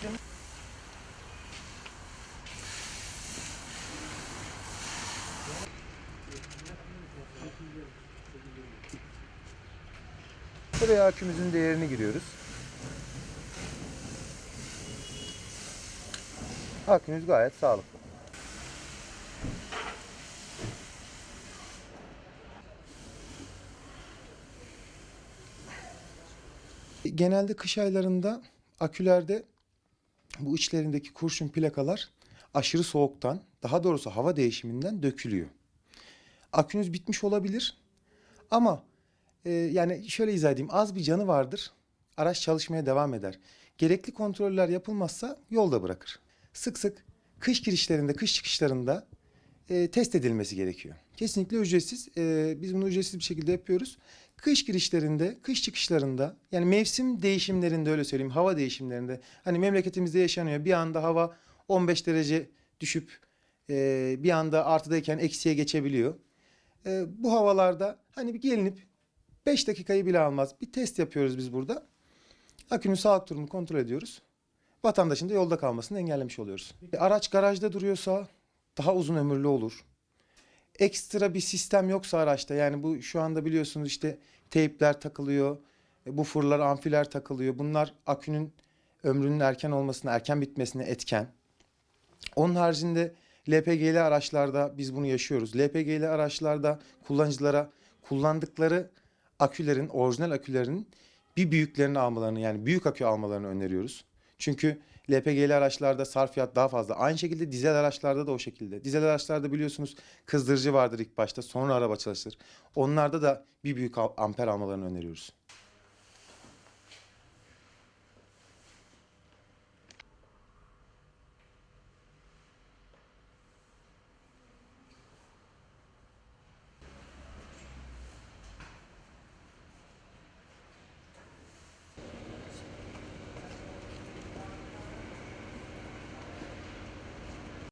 Müslüm. Buraya akümüzün değerini giriyoruz. Akümüz gayet sağlıklı. Genelde kış aylarında akülerde bu içlerindeki kurşun plakalar aşırı soğuktan, daha doğrusu hava değişiminden dökülüyor. Akünüz bitmiş olabilir ama e, yani şöyle izah edeyim. Az bir canı vardır. Araç çalışmaya devam eder. Gerekli kontroller yapılmazsa yolda bırakır. Sık sık kış girişlerinde, kış çıkışlarında e, test edilmesi gerekiyor. Kesinlikle ücretsiz. E, biz bunu ücretsiz bir şekilde yapıyoruz. Kış girişlerinde, kış çıkışlarında yani mevsim değişimlerinde öyle söyleyeyim, hava değişimlerinde hani memleketimizde yaşanıyor. Bir anda hava 15 derece düşüp e, bir anda artıdayken eksiye geçebiliyor. E, bu havalarda hani bir gelinip 5 dakikayı bile almaz. Bir test yapıyoruz biz burada. Akünün sağlık durumunu kontrol ediyoruz. Vatandaşın da yolda kalmasını engellemiş oluyoruz. E, Araç garajda duruyorsa daha uzun ömürlü olur. Ekstra bir sistem yoksa araçta yani bu şu anda biliyorsunuz işte teypler takılıyor, e, bufurlar, amfiler takılıyor. Bunlar akünün ömrünün erken olmasına, erken bitmesine etken. Onun haricinde LPG'li araçlarda biz bunu yaşıyoruz. LPG'li araçlarda kullanıcılara kullandıkları akülerin, orijinal akülerin bir büyüklerini almalarını yani büyük akü almalarını öneriyoruz. Çünkü LPG'li araçlarda sarfiyat daha fazla. Aynı şekilde dizel araçlarda da o şekilde. Dizel araçlarda biliyorsunuz kızdırıcı vardır ilk başta sonra araba çalışır. Onlarda da bir büyük amper almalarını öneriyoruz.